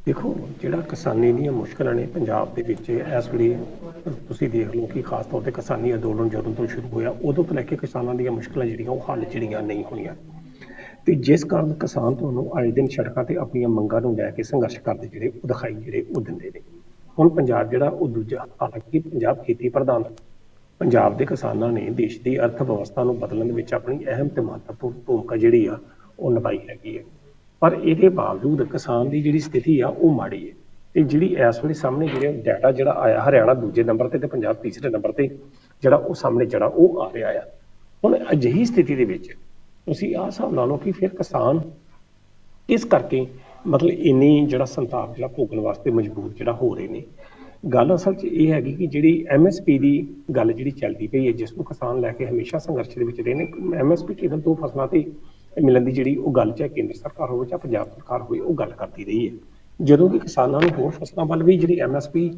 ਦੇਖੋ, ਜਿਹੜਾ ਕਿਸਾਨੀ ਦੀਆਂ ਮੁਸ਼ਕਲਾਂ ਨੇ ਪੰਜਾਬ ਦੇ ਵਿੱਚ, ਇਸ ਵੇਲੇ ਤੁਸੀਂ ਦੇਖ ਲਓ ਕਿ ਖਾਸ ਤੌਰ ਤੇ ਕਿਸਾਨੀ ਅੰਦੋਲਨ ਜਦੋਂ ਤੋਂ ਸ਼ੁਰੂ ਹੋਇਆ, ਉਦੋਂ ਤੋਂ ਲੈ ਕੇ ਕਿਸਾਨਾਂ ਦੀਆਂ ਮੁਸ਼ਕਲਾਂ ਜਿਹੜੀਆਂ, ਉਹ ਹੱਲ ਜਿਹੜੀਆਂ ਨਹੀਂ ਹੋਈਆਂ ਤੇ ਜਿਸ ਕਾਰਨ ਕਿਸਾਨ ਤੁਹਾਨੂੰ ਆਏ ਦਿਨ ਸੜਕਾਂ ਤੇ ਆਪਣੀਆਂ ਮੰਗਾਂ ਨੂੰ ਲੈ ਕੇ ਸੰਘਰਸ਼ ਕਰਦੇ ਜਿਹੜੇ, ਉਹ ਦਿਖਾਈ ਜਿਹੜੇ, ਉਹ ਦਿੰਦੇ ਨੇ। ਹੁਣ ਪੰਜਾਬ ਜਿਹੜਾ, ਉਹ ਦੂਜਾ, ਹਾਲਾਂਕਿ ਪੰਜਾਬ ਖੇਤੀ ਪ੍ਰਧਾਨ, ਪੰਜਾਬ ਦੇ ਕਿਸਾਨਾਂ ਨੇ ਦੇਸ਼ ਦੀ ਅਰਥ ਵਿਵਸਥਾ ਨੂੰ ਬਦਲਣ ਦੇ ਵਿੱਚ ਆਪਣੀ ਅਹਿਮ ਤੇ ਮਹੱਤਵਪੂਰਨ ਭੂਮਿਕਾ ਜਿਹੜੀ ਆ, ਉਹ ਨਿਭਾਈ ਹੈਗੀ ਹੈ ਪਰ ਇਹਦੇ ਬਾਵਜੂਦ ਕਿਸਾਨ ਦੀ ਜਿਹੜੀ ਸਥਿਤੀ ਆ, ਉਹ ਮਾੜੀ ਹੈ ਤੇ ਜਿਹੜੀ ਇਸ ਵੇਲੇ ਸਾਹਮਣੇ ਜਿਹੜੇ ਡਾਟਾ ਜਿਹੜਾ ਆਇਆ ਹਰਿਆਣਾ ਦੂਜੇ ਨੰਬਰ ਤੇ ਤੇ ਪੰਜਾਬ ਤੀਸਰੇ ਨੰਬਰ ਤੇ ਜਿਹੜਾ ਉਹ ਸਾਹਮਣੇ ਜਿਹੜਾ ਉਹ ਆ ਰਿਹਾ ਆ। ਹੁਣ ਅਜਿਹੀ ਸਥਿਤੀ ਦੇ ਵਿੱਚ ਤੁਸੀਂ ਆਹ ਹਿਸਾਬ ਲਾ ਲਓ ਕਿ ਫਿਰ ਕਿਸਾਨ ਇਸ ਕਰਕੇ ਮਤਲਬ ਇੰਨੀ ਜਿਹੜਾ ਸੰਤਾਪ, ਜਿਹੜਾ ਭੋਗਣ ਵਾਸਤੇ ਮਜਬੂਰ ਜਿਹੜਾ ਹੋ ਰਹੇ ਨੇ? ਗੱਲ ਅਸਲ 'ਚ ਇਹ ਹੈਗੀ ਕਿ ਜਿਹੜੀ ਐਮਐਸਪੀ ਦੀ ਗੱਲ ਜਿਹੜੀ ਚੱਲਦੀ ਪਈ ਹੈ, ਜਿਸ ਨੂੰ ਕਿਸਾਨ ਲੈ ਕੇ ਹਮੇਸ਼ਾ ਸੰਘਰਸ਼ ਦੇ ਵਿੱਚ ਰਹੇ ਨੇ ਐਮਐਸਪੀ ਕੇਵਲ ਦੋ ਫਸਲਾਂ ਤੇ ਮਿਲਣ ਦੀ ਜਿਹੜੀ ਉਹ ਗੱਲ ਚਾਹੇ ਕੇਂਦਰ ਸਰਕਾਰ ਹੋਵੇ ਜਾਂ ਪੰਜਾਬ ਸਰਕਾਰ ਹੋਵੇ, ਉਹ ਗੱਲ ਕਰਦੀ ਰਹੀ ਹੈ। ਜਦੋਂ ਕਿ ਕਿਸਾਨਾਂ ਨੂੰ ਹੋਰ ਫਸਲਾਂ ਵੱਲ ਵੀ ਜਿਹੜੀ ਐਮਐਸਪੀ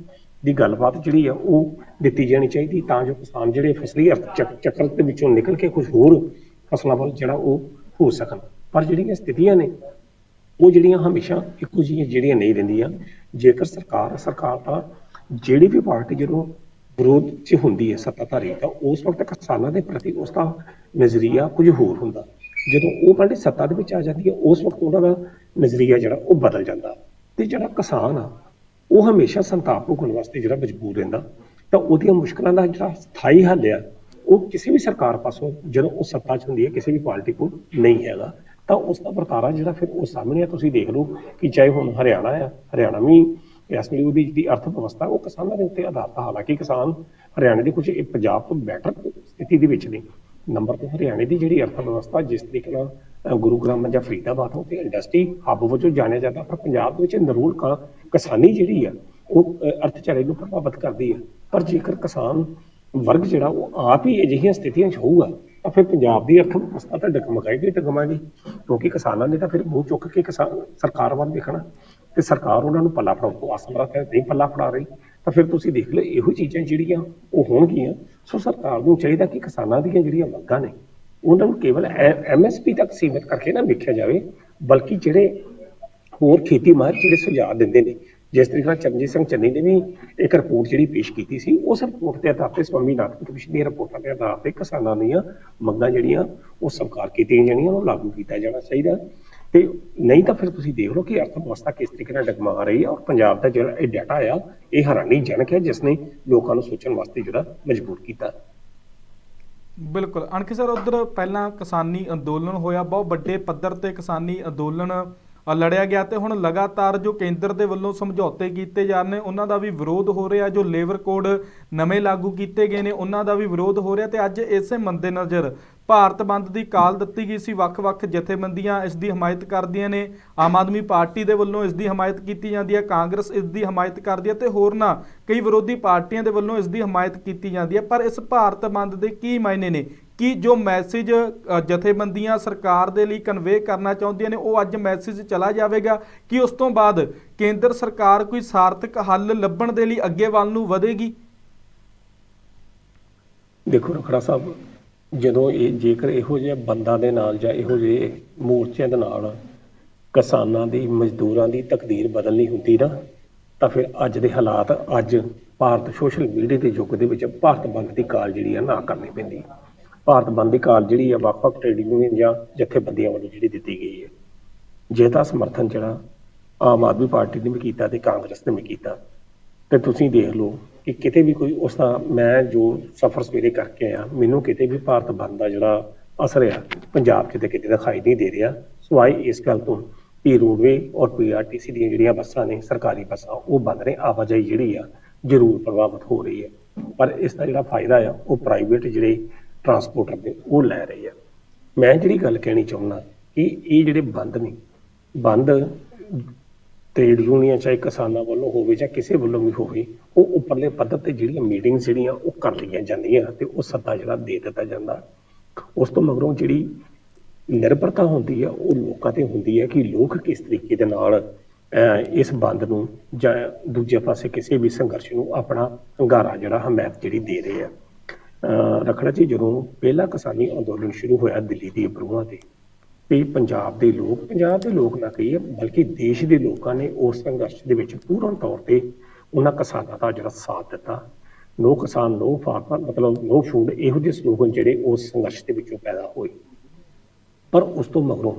ਦੀ ਗੱਲਬਾਤ ਜਿਹੜੀ ਆ ਉਹ ਦਿੱਤੀ ਜਾਣੀ ਚਾਹੀਦੀ, ਤਾਂ ਜੋ ਕਿਸਾਨ ਜਿਹੜੇ ਫਸਲੀ ਚੱਕਰ ਦੇ ਵਿੱਚੋਂ ਨਿਕਲ ਕੇ ਕੁਝ ਹੋਰ ਫਸਲਾਂ ਵੱਲ ਜਿਹੜਾ ਉਹ ਹੋ ਸਕਣ। ਪਰ ਜਿਹੜੀਆਂ ਸਥਿਤੀਆਂ ਨੇ, ਉਹ ਜਿਹੜੀਆਂ ਹਮੇਸ਼ਾ ਇੱਕੋ ਜਿਹੀਆਂ ਜਿਹੜੀਆਂ ਨਹੀਂ ਰਹਿੰਦੀਆਂ। ਜੇਕਰ ਸਰਕਾਰ ਸਰਕਾਰ ਤਾਂ ਜਿਹੜੀ ਵੀ ਪਾਰਟੀ ਜਦੋਂ ਵਿਰੋਧ 'ਚ ਹੁੰਦੀ ਹੈ ਸੱਤਾਧਾਰੀ, ਤਾਂ ਉਸ ਵਕਤ ਕਿਸਾਨਾਂ ਦੇ ਪ੍ਰਤੀ ਉਸ ਦਾ ਨਜ਼ਰੀਆ ਕੁਝ ਹੋਰ ਹੁੰਦਾ। ਜਦੋਂ ਉਹ ਪਾਰਟੀ ਸੱਤਾ ਦੇ ਵਿੱਚ ਆ ਜਾਂਦੀ ਹੈ, ਉਸ ਵਕਤ ਉਹਨਾਂ ਦਾ ਨਜ਼ਰੀਆ ਜਿਹੜਾ, ਉਹ ਬਦਲ ਜਾਂਦਾ। ਤੇ ਜਿਹੜਾ ਕਿਸਾਨ ਆ, ਉਹ ਹਮੇਸ਼ਾ ਸੰਤਾਪ ਭੋਗਣ ਵਾਸਤੇ ਜਿਹੜਾ ਮਜਬੂਰ ਰਹਿੰਦਾ। ਤਾਂ ਉਹਦੀਆਂ ਮੁਸ਼ਕਲਾਂ ਦਾ ਜਿਹੜਾ ਸਥਾਈ ਹੱਲ ਆ, ਉਹ ਕਿਸੇ ਵੀ ਸਰਕਾਰ ਪਾਸੋਂ ਜਦੋਂ ਉਹ ਸੱਤਾ 'ਚ ਹੁੰਦੀ ਹੈ, ਕਿਸੇ ਵੀ ਪਾਰਟੀ ਕੋਲ ਨਹੀਂ ਹੈਗਾ, ਤਾਂ ਉਸ ਦਾ ਵਰਤਾਰਾ ਜਿਹੜਾ ਫਿਰ ਉਹ ਸਾਹਮਣੇ ਆ। ਤੁਸੀਂ ਦੇਖ ਲਓ ਕਿ ਚਾਹੇ ਹੁਣ ਹਰਿਆਣਾ ਆ, ਹਰਿਆਣਾ ਵੀ ਇਸ ਵੇਲੇ ਉਹਦੀ ਜਿਹੜੀ ਅਰਥ ਵਿਵਸਥਾ ਉਹ ਕਿਸਾਨਾਂ ਦੇ ਉੱਤੇ ਆਧਾਰਿਤ ਹਾਲਾਂਕਿ ਕਿਸਾਨ, ਹਰਿਆਣੇ ਦੇ ਕੁਝ ਪੰਜਾਬ ਤੋਂ ਬੈਟਰ ਸਥਿਤੀ ਦੇ ਵਿੱਚ ਨੇ। ਨੰਬਰ ਤੋਂ ਹਰਿਆਣੇ ਦੀ ਜਿਹੜੀ ਅਰਥ ਵਿਵਸਥਾ ਜਿਸ ਤਰੀਕੇ ਨਾਲ ਅ, ਗੁਰੂਗ੍ਰਾਮ ਜਾਂ ਫਰੀਦਾਬਾਦ ਹੋ ਤੇ ਇੰਡਸਟਰੀ ਹੱਬ ਵਜੋਂ ਜਾਣਿਆ ਜਾਂਦਾ ਪਰ ਪੰਜਾਬ ਦੇ ਵਿੱਚ ਨਰੂਲ ਕ- ਕਿਸਾਨੀ ਜਿਹੜੀ ਆ ਉਹ ਅਰਥਚਾਰੇ ਨੂੰ ਪ੍ਰਭਾਵਿਤ ਕਰਦੀ ਹੈ ਪਰ ਜੇਕਰ ਕਿਸਾਨ ਵਰਗ ਜਿਹੜਾ ਉਹ ਆਪ ਹੀ ਅਜਿਹੀਆਂ ਸਥਿਤੀਆਂ 'ਚ ਹੋਊਗਾ ਤਾਂ ਫਿਰ ਪੰਜਾਬ ਦੀ ਅਰਥ ਵਿਵਸਥਾ ਤਾਂ ਡਗਮਗਾਏਗੀ ਡਗਮਾਏਗੀ ਕਿਉਂਕਿ ਕਿਸਾਨਾਂ ਨੇ ਤਾਂ ਫਿਰ ਮੂੰਹ ਚੁੱਕ ਕੇ ਕਿਸਾਨ ਸਰਕਾਰ ਵੱਲ ਦੇਖਣਾ ਤੇ ਸਰਕਾਰ ਉਹਨਾਂ ਨੂੰ ਪੱਲਾ ਫੜਾਉਣ ਤੋਂ ਅਸਮਰੱਥ ਹੈ ਨਹੀਂ ਪੱਲਾ ਫੜਾ ਰਹੀ ਤਾਂ ਫਿਰ ਤੁਸੀਂ ਦੇਖ ਲਓ ਇਹੋ ਚੀਜ਼ਾਂ ਜਿਹੜੀਆਂ ਉਹ ਹੋਣਗੀਆਂ। ਸੋ ਸਰਕਾਰ ਨੂੰ ਚਾਹੀਦਾ ਕਿ ਕਿਸਾਨਾਂ ਦੀਆਂ ਜਿਹੜੀਆਂ ਮੰਗਾਂ ਨੇ, ਉਹਨਾਂ ਨੂੰ ਕੇਵਲ ਐਮਐਸਪੀ ਤੱਕ ਸੀਮਿਤ ਕਰਕੇ ਨਾ ਵੇਖਿਆ ਜਾਵੇ, ਬਲਕਿ ਜਿਹੜੇ ਹੋਰ ਖੇਤੀ ਮਾਹਰ ਜਿਹੜੇ ਸੁਝਾਅ ਦਿੰਦੇ ਨੇ, ਜਿਸ ਤਰੀਕੇ ਨਾਲ ਚਰਨਜੀਤ ਸਿੰਘ ਚੰਨੀ ਨੇ ਵੀ ਇੱਕ ਰਿਪੋਰਟ ਜਿਹੜੀ ਪੇਸ਼ ਕੀਤੀ ਸੀ ਉਸ ਰਿਪੋਰਟ ਦੇ ਆਧਾਰ ਤੇ ਸਵਾਮੀਨਾਥਨ ਕਮਿਸ਼ਨ ਦੀਆਂ ਰਿਪੋਰਟਾਂ ਦੇ ਆਧਾਰ ਤੇ ਕਿਸਾਨਾਂ ਦੀਆਂ ਮੰਗਾਂ ਜਿਹੜੀਆਂ, ਉਹ ਸਵੀਕਾਰ ਕੀਤੀਆਂ ਜਾਣੀਆਂ, ਉਹਨੂੰ ਲਾਗੂ ਕੀਤਾ ਜਾਣਾ ਚਾਹੀਦਾ। ਤੇ ਨਹੀਂ ਤਾਂ ਫਿਰ ਤੁਸੀਂ ਦੇਖ ਲਓ ਕਿ ਅਰਥ ਵਿਵਸਥਾ ਕਿਸ ਤਰੀਕੇ ਨਾਲ ਡਗਮਗਾ ਰਹੀ ਹੈ ਔਰ ਪੰਜਾਬ ਦਾ ਜਿਹੜਾ ਇਹ ਡਾਟਾ ਆ, ਇਹ ਹੈਰਾਨੀਜਨਕ ਹੈ ਜਿਸ ਨੇ ਲੋਕਾਂ ਨੂੰ ਸੋਚਣ ਵਾਸਤੇ ਜਿਹੜਾ ਮਜਬੂਰ ਕੀਤਾ। ਬਿਲਕੁਲ। ਅਣਖੀ ਸਰ ਉਧਰ ਪਹਿਲਾਂ ਕਿਸਾਨੀ ਅੰਦੋਲਨ ਹੋਇਆ, ਬਹੁਤ ਵੱਡੇ ਪੱਧਰ ਤੇ ਕਿਸਾਨੀ ਅੰਦੋਲਨ ਲੜਿਆ ਗਿਆ ਤੇ ਹੁਣ ਲਗਾਤਾਰ ਜੋ ਕੇਂਦਰ ਦੇ ਵੱਲੋਂ ਸਮਝੌਤੇ ਕੀਤੇ ਜਾ ਰਹੇ ਨੇ, ਉਹਨਾਂ ਦਾ ਵੀ ਵਿਰੋਧ ਹੋ ਰਿਹਾ, ਜੋ ਲੇਬਰ ਕੋਡ ਨਵੇਂ ਲਾਗੂ ਕੀਤੇ ਗਏ ਨੇ, ਉਹਨਾਂ ਦਾ ਵੀ ਵਿਰੋਧ ਹੋ ਰਿਹਾ ਤੇ ਅੱਜ ਇਸੇ ਮੰਦੇ ਨਜ਼ਰ ਭਾਰਤ ਬੰਦ ਦੀ ਕਾਲ ਦਿੱਤੀ ਗਈ ਸੀ। ਵੱਖ-ਵੱਖ ਜਥੇਬੰਦੀਆਂ ਇਸ ਦੀ ਹਮਾਇਤ ਕਰਦੀਆਂ ਨੇ, ਆਮ ਆਦਮੀ ਪਾਰਟੀ ਦੇ ਵੱਲੋਂ ਇਸ ਦੀ ਹਮਾਇਤ ਕੀਤੀ ਜਾਂਦੀ ਹੈ, ਕਾਂਗਰਸ ਇਸ ਦੀ ਹਮਾਇਤ ਕਰਦੀ ਹੈ ਤੇ ਹੋਰਨਾਂ ਕਈ ਵਿਰੋਧੀ ਪਾਰਟੀਆਂ ਦੇ ਵੱਲੋਂ ਇਸ ਦੀ ਹਮਾਇਤ ਕੀਤੀ ਜਾਂਦੀ ਹੈ। ਪਰ ਇਸ ਭਾਰਤ ਬੰਦ ਦੇ ਕੀ ਮਾਇਨੇ ਨੇ? ਕੀ ਜੋ ਮੈਸੇਜ ਜਥੇਬੰਦੀਆਂ ਸਰਕਾਰ ਦੇ ਲਈ ਕਨਵੇ ਕਰਨਾ ਚਾਹੁੰਦੀਆਂ ਨੇ, ਉਹ ਅੱਜ ਮੈਸੇਜ ਚਲਾ ਜਾਵੇਗਾ ਕਿ ਉਸ ਤੋਂ ਬਾਅਦ ਕੇਂਦਰ ਸਰਕਾਰ ਕੋਈ ਸਾਰਥਕ ਹੱਲ ਲੱਭਣ ਦੇ ਲਈ ਅੱਗੇ ਵੱਲ ਨੂੰ ਵਧੇਗੀ? ਦੇਖੋ ਰਖੜਾ ਸਾਹਿਬ, ਜਦੋਂ ਇਹ ਜੇਕਰ ਇਹੋ ਜਿਹੇ ਬੰਦਾਂ ਦੇ ਨਾਲ ਜਾਂ ਇਹੋ ਜਿਹੇ ਮੋਰਚਿਆਂ ਦੇ ਨਾਲ ਕਿਸਾਨਾਂ ਦੀ, ਮਜ਼ਦੂਰਾਂ ਦੀ ਤਕਦੀਰ ਬਦਲਣੀ ਹੁੰਦੀ ਨਾ, ਤਾਂ ਫਿਰ ਅੱਜ ਦੇ ਹਾਲਾਤ ਅੱਜ ਭਾਰਤ ਸੋਸ਼ਲ ਮੀਡੀਆ ਦੇ ਯੁੱਗ ਦੇ ਵਿੱਚ ਭਾਰਤ ਬੰਦ ਦੀ ਕਾਲ ਜਿਹੜੀ ਆ ਨਾ ਕਰਨੀ ਪੈਂਦੀ। ਭਾਰਤ ਬੰਦ ਦੀ ਕਾਲ ਜਿਹੜੀ ਆ ਵੱਖ-ਵੱਖ ਟ੍ਰੇਡ ਯੂਨੀਅਨ ਜਾਂ ਜਥੇਬੰਦੀਆਂ ਵੱਲੋਂ ਜਿਹੜੀ ਦਿੱਤੀ ਗਈ ਹੈ ਜਿਹਦਾ ਸਮਰਥਨ ਜਿਹੜਾ ਆਮ ਆਦਮੀ ਪਾਰਟੀ ਨੇ ਵੀ ਕੀਤਾ ਤੇ ਕਾਂਗਰਸ ਨੇ ਵੀ ਕੀਤਾ, ਤੇ ਤੁਸੀਂ ਦੇਖ ਲਓ ਕਿ ਕਿਤੇ ਵੀ ਕੋਈ ਉਸ ਦਾ ਮੈਂ ਜੋ ਸਫ਼ਰ ਸਵੇਰੇ ਕਰਕੇ ਆਇਆ, ਮੈਨੂੰ ਕਿਤੇ ਵੀ ਭਾਰਤ ਬੰਦ ਦਾ ਜਿਹੜਾ ਅਸਰ ਆ, ਪੰਜਾਬ 'ਚ ਤੇ ਕਿਤੇ ਦਿਖਾਈ ਨਹੀਂ ਦੇ ਰਿਹਾ। ਸਵਾਈ ਇਸ ਗੱਲ ਤੋਂ ਕਿ ਰੋਡਵੇ ਔਰ ਪੀਆਰਟੀਸੀ ਦੀਆਂ ਜਿਹੜੀਆਂ ਬੱਸਾਂ ਨੇ, ਸਰਕਾਰੀ ਬੱਸਾਂ, ਉਹ ਬੰਦ ਨੇ। ਆਵਾਜਾਈ ਜਿਹੜੀ ਆ ਜ਼ਰੂਰ ਪ੍ਰਭਾਵਿਤ ਹੋ ਰਹੀ ਹੈ ਪਰ ਇਸ ਦਾ ਜਿਹੜਾ ਫਾਇਦਾ ਆ, ਉਹ ਪ੍ਰਾਈਵੇਟ ਜਿਹੜੇ ਟਰਾਂਸਪੋਰਟਰ ਨੇ ਉਹ ਲੈ ਰਹੇ ਆ। ਮੈਂ ਜਿਹੜੀ ਗੱਲ ਕਹਿਣੀ ਚਾਹੁੰਦਾ ਕਿ ਇਹ ਜਿਹੜੇ ਬੰਦ ਨੇ, ਬੰਦ ਟ੍ਰੇਡ ਯੂਨੀਅਨ ਚਾਹੇ ਕਿਸਾਨਾਂ ਵੱਲੋਂ ਹੋਵੇ ਜਾਂ ਕਿਸੇ ਵੱਲੋਂ ਵੀ ਹੋਵੇ, ਉਹ ਉੱਪਰਲੇ ਪੱਧਰ ਤੇ ਜਿਹੜੀਆਂ ਮੀਟਿੰਗ ਜਿਹੜੀਆਂ ਉਹ ਕਰ ਲਈਆਂ ਜਾਂਦੀਆਂ ਤੇ ਉਹ ਸੱਦਾ ਜਿਹੜਾ ਦੇ ਦਿੱਤਾ ਜਾਂਦਾ। ਉਸ ਤੋਂ ਮਗਰੋਂ ਜਿਹੜੀ ਨਿਰਭਰਤਾ ਹੁੰਦੀ ਹੈ ਉਹ ਲੋਕਾਂ ਤੇ ਹੁੰਦੀ ਹੈ ਕਿ ਲੋਕ ਕਿਸ ਤਰੀਕੇ ਦੇ ਨਾਲ ਇਸ ਬੰਦ ਨੂੰ ਜਾਂ ਦੂਜੇ ਪਾਸੇ ਕਿਸੇ ਵੀ ਸੰਘਰਸ਼ ਨੂੰ ਆਪਣਾ ਹੰਗਾਰਾ ਜਿਹੜਾ ਹਮਾਇਤ ਜਿਹੜੀ ਦੇ ਰਹੇ ਆ। ਅਹ, ਰਖੜਾ ਜੀ ਜਦੋਂ ਪਹਿਲਾ ਕਿਸਾਨੀ ਅੰਦੋਲਨ ਸ਼ੁਰੂ ਹੋਇਆ ਦਿੱਲੀ ਦੀ ਬਰੂਹਾਂ ਤੇ। ਵੀ ਪੰਜਾਬ ਦੇ ਲੋਕ ਪੰਜਾਬ ਦੇ ਲੋਕ ਨਾ ਕਹੀਏ ਬਲਕਿ ਦੇਸ਼ ਦੇ ਲੋਕਾਂ ਨੇ ਉਸ ਸੰਘਰਸ਼ ਦੇ ਵਿੱਚ ਪੂਰਨ ਤੌਰ ਤੇ ਉਹਨਾਂ ਕਿਸਾਨਾਂ ਦਾ ਜਿਹੜਾ ਸਾਥ ਦਿੱਤਾ। ਨੋ ਕਿਸਾਨ ਨੋ ਫਾਰਮਰ ਮਤਲਬ ਨੋ ਫੂਡ ਇਹੋ ਜਿਹੇ ਸਲੋਗਨ ਜਿਹੜੇ ਉਸ ਸੰਘਰਸ਼ ਦੇ ਵਿੱਚੋਂ ਪੈਦਾ ਹੋਏ। ਪਰ ਉਸ ਤੋਂ ਮਗਰੋਂ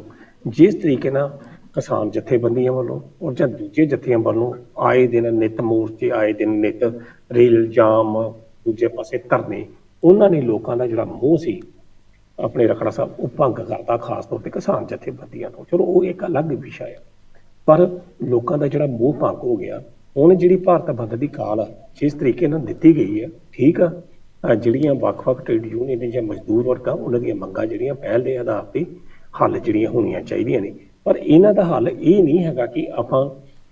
ਜਿਸ ਤਰੀਕੇ ਨਾਲ ਕਿਸਾਨ ਜਥੇਬੰਦੀਆਂ ਵੱਲੋਂ ਔਰ ਜਾਂ ਦੂਜੇ ਜਥਿਆਂ ਵੱਲੋਂ ਆਏ ਦਿਨ ਨਿਤ ਮੋਰਚੇ ਆਏ ਦਿਨ ਨਿਤ ਰੇਲ ਜਾਮ ਦੂਜੇ ਪਾਸੇ ਧਰਨੇ ਉਹਨਾਂ ਨੇ ਲੋਕਾਂ ਦਾ ਜਿਹੜਾ ਮੋਹ ਸੀ, ਆਪਣੇ ਰਖੜਾ ਸਾਹਿਬ ਉਹ ਭੰਗ ਕਰਦਾ ਖਾਸ ਤੌਰ ਤੇ ਕਿਸਾਨ ਜਥੇਬੰਦੀਆਂ ਤੋਂ। ਚਲੋ, ਉਹ ਇੱਕ ਅਲੱਗ ਵਿਸ਼ਾ ਹੈ ਪਰ ਲੋਕਾਂ ਦਾ ਜਿਹੜਾ ਮੋਹ ਭੰਗ ਹੋ ਗਿਆ, ਹੁਣ ਜਿਹੜੀ ਭਾਰਤ ਬੰਦ ਦੀ ਕਾਲ ਆ, ਜਿਸ ਤਰੀਕੇ ਨਾਲ ਦਿੱਤੀ ਗਈ ਹੈ ਠੀਕ ਆ ਜਿਹੜੀਆਂ ਵੱਖ-ਵੱਖ ਟ੍ਰੇਡ ਯੂਨੀਅਨ ਜਾਂ ਮਜ਼ਦੂਰ ਵਰਗ, ਉਹਨਾਂ ਦੀਆਂ ਮੰਗਾਂ ਜਿਹੜੀਆਂ ਪਹਿਲ ਦੇ ਆਧਾਰ ਤੇ ਹੱਲ ਜਿਹੜੀਆਂ ਹੋਣੀਆਂ ਚਾਹੀਦੀਆਂ ਨੇ। ਪਰ ਇਹਨਾਂ ਦਾ ਹੱਲ ਇਹ ਨਹੀਂ ਹੈਗਾ ਕਿ ਆਪਾਂ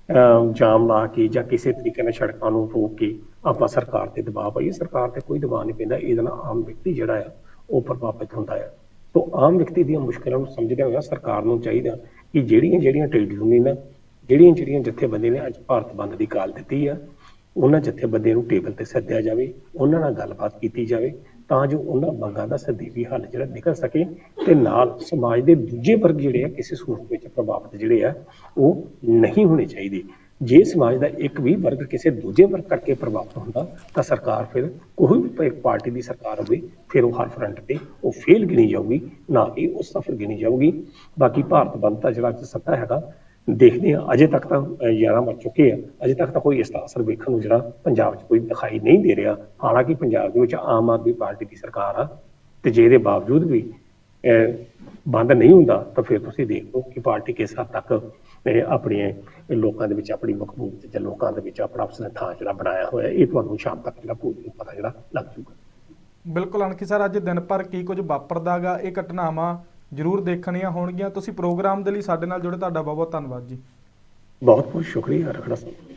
ਅਹ ਜਾਮ ਲਾ ਕੇ ਜਾਂ ਕਿਸੇ ਤਰੀਕੇ ਨਾਲ ਸੜਕਾਂ ਨੂੰ ਰੋਕ ਕੇ ਆਪਾਂ ਸਰਕਾਰ ਤੇ ਦਬਾਅ ਪਾਈਏ, ਸਰਕਾਰ ਤੇ ਕੋਈ ਦਬਾਅ ਨਹੀਂ ਪੈਂਦਾ, ਇਹਦੇ ਨਾਲ ਆਮ ਵਿਅਕਤੀ ਜਿਹੜਾ ਆ, ਉਹ ਪ੍ਰਭਾਵਿਤ ਹੁੰਦਾ ਆ। ਤੋਂ ਆਮ ਵਿਅਕਤੀ ਦੀਆਂ ਮੁਸ਼ਕਲਾਂ ਨੂੰ ਸਮਝਦਿਆਂ ਹੋਇਆ ਸਰਕਾਰ ਨੂੰ ਚਾਹੀਦਾ ਕਿ ਜਿਹੜੀਆਂ ਜਿਹੜੀਆਂ ਟ੍ਰੇਡ ਯੂਨੀਅਨਾਂ ਜਿਹੜੀਆਂ ਜਿਹੜੀਆਂ ਜਥੇਬੰਦੀਆਂ ਨੇ ਅੱਜ ਭਾਰਤ ਬੰਦ ਦੀ ਕਾਲ ਦਿੱਤੀ ਆ, ਉਹਨਾਂ ਜਥੇਬੰਦੀਆਂ ਨੂੰ ਟੇਬਲ ਤੇ ਸੱਦਿਆ ਜਾਵੇ, ਉਹਨਾਂ ਨਾਲ ਗੱਲਬਾਤ ਕੀਤੀ ਜਾਵੇ, ਤਾਂ ਜੋ ਉਹਨਾਂ ਮੰਗਾਂ ਦਾ ਸਦੀਵੀ ਹੱਲ ਜਿਹੜਾ ਨਿਕਲ ਸਕੇ ਤੇ ਨਾਲ ਸਮਾਜ ਦੇ ਦੂਜੇ ਵਰਗ ਜਿਹੜੇ ਆ, ਕਿਸੇ ਸੂਰਤ ਵਿੱਚ ਪ੍ਰਭਾਵਿਤ ਜਿਹੜੇ ਆ, ਉਹ ਨਹੀਂ ਹੋਣੇ ਚਾਹੀਦੇ। ਜੇ ਸਮਾਜ ਦਾ ਇੱਕ ਵੀ ਵਰਗ ਕਿਸੇ ਦੂਜੇ ਵਰਗ ਕਰਕੇ ਪ੍ਰਭਾਵਿਤ ਹੁੰਦਾ ਤਾਂ ਸਰਕਾਰ ਫਿਰ ਕੋਈ ਵੀ ਪਾਰਟੀ ਦੀ ਸਰਕਾਰ ਹੋਵੇ ਫਿਰ ਉਹ ਹਰ ਫਰੰਟ ਤੇ ਉਹ ਫੇਲ ਗਿਣੀ ਜਾਊਗੀ ਨਾ ਕਿ ਉਹ ਸਫਲ ਗਿਣੀ ਜਾਊਗੀ। ਬਾਕੀ ਭਾਰਤ ਬੰਦ ਦਾ ਜਿਹੜਾ ਅੱਜ ਸੱਤਾ ਹੈਗਾ ਦੇਖਦੇ ਆ ਅਜੇ ਤੱਕ ਤਾਂ ਅਹ, 11 ਵੱਜ ਚੁੱਕੇ ਆ। ਅਜੇ ਤੱਕ ਤਾਂ ਕੋਈ ਇਸ ਦਾ ਅਸਰ ਵੇਖਣ ਨੂੰ ਜਿਹੜਾ ਪੰਜਾਬ 'ਚ ਕੋਈ ਦਿਖਾਈ ਨਹੀਂ ਦੇ ਰਿਹਾ। ਹਾਲਾਂਕਿ ਪੰਜਾਬ ਦੇ ਵਿੱਚ ਆਮ ਆਦਮੀ ਪਾਰਟੀ ਦੀ ਸਰਕਾਰ ਆ ਤੇ ਜੇ ਇਹਦੇ ਬਾਵਜੂਦ ਵੀ ਬੰਦ ਨਹੀਂ ਹੁੰਦਾ ਤਾਂ ਫਿਰ ਤੁਸੀਂ ਦੇਖ ਲਓ ਕਿ ਪਾਰਟੀ ਕਿਸ ਹੱਦ ਤੱਕ ਆਪਣੇ ਲੋਕਾਂ ਦੇ ਵਿੱਚ ਆਪਣੀ ਮਕਬੂਲੀਅਤ ਜਾਂ ਲੋਕਾਂ ਦੇ ਵਿੱਚ ਆਪਣਾ ਆਪਣਾ ਥਾਂ ਜਿਹੜਾ ਬਣਾਇਆ ਹੋਇਆ ਇਹ ਤੁਹਾਨੂੰ ਸ਼ਾਮ ਤੱਕ ਜਿਹੜਾ ਪੂਰੀ ਪਤਾ ਜਿਹੜਾ ਲੱਗ ਜੂਗਾ ਬਿਲਕੁਲ ਅਣਖੀ ਸਰ ਅੱਜ ਦਿਨ ਭਰ ਕੀ ਕੁਝ ਵਾਪਰਦਾਗਾ ਇਹ ਘਟਨਾਵਾਂ ਜ਼ਰੂਰ ਦੇਖਣੀਆਂ ਹੋਣਗੀਆਂ ਤੁਸੀਂ ਪ੍ਰੋਗਰਾਮ ਦੇ ਲਈ ਸਾਡੇ ਨਾਲ ਜੁੜੇ ਤੁਹਾਡਾ ਬਹੁਤ ਬਹੁਤ ਧੰਨਵਾਦ ਜੀ ਬਹੁਤ ਬਹੁਤ ਸ਼ੁਕਰੀਆ ਰਖੜਾ ਸਾਹਿਬ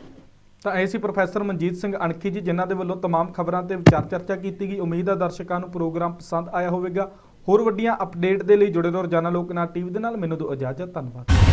ਤਾਂ ਇਹ ਸੀ ਪ੍ਰੋਫੈਸਰ ਮਨਜੀਤ ਸਿੰਘ ਅਣਖੀ ਜੀ ਜਿਨ੍ਹਾਂ ਦੇ ਵੱਲੋਂ तमाम ਖਬਰਾਂ ਤੇ ਵਿਚਾਰ ਚਰਚਾ ਕੀਤੀ ਗਈ ਉਮੀਦ ਹੈ ਦਰਸ਼ਕਾਂ ਨੂੰ ਪ੍ਰੋਗਰਾਮ ਪਸੰਦ ਆਇਆ ਹੋਵੇਗਾ ਹੋਰ ਵੱਡੀਆਂ ਅਪਡੇਟ ਦੇ ਲਈ ਜੁੜੇ ਰਹੋ ਰੋਜ਼ਾਨਾ ਲੋਕਨਾਥ ਟੀਵੀ ਦੇ ਨਾਲ ਮੈਨੂੰ ਦਿਓ ਇਜਾਜ਼ਤ ਧੰਨਵਾਦ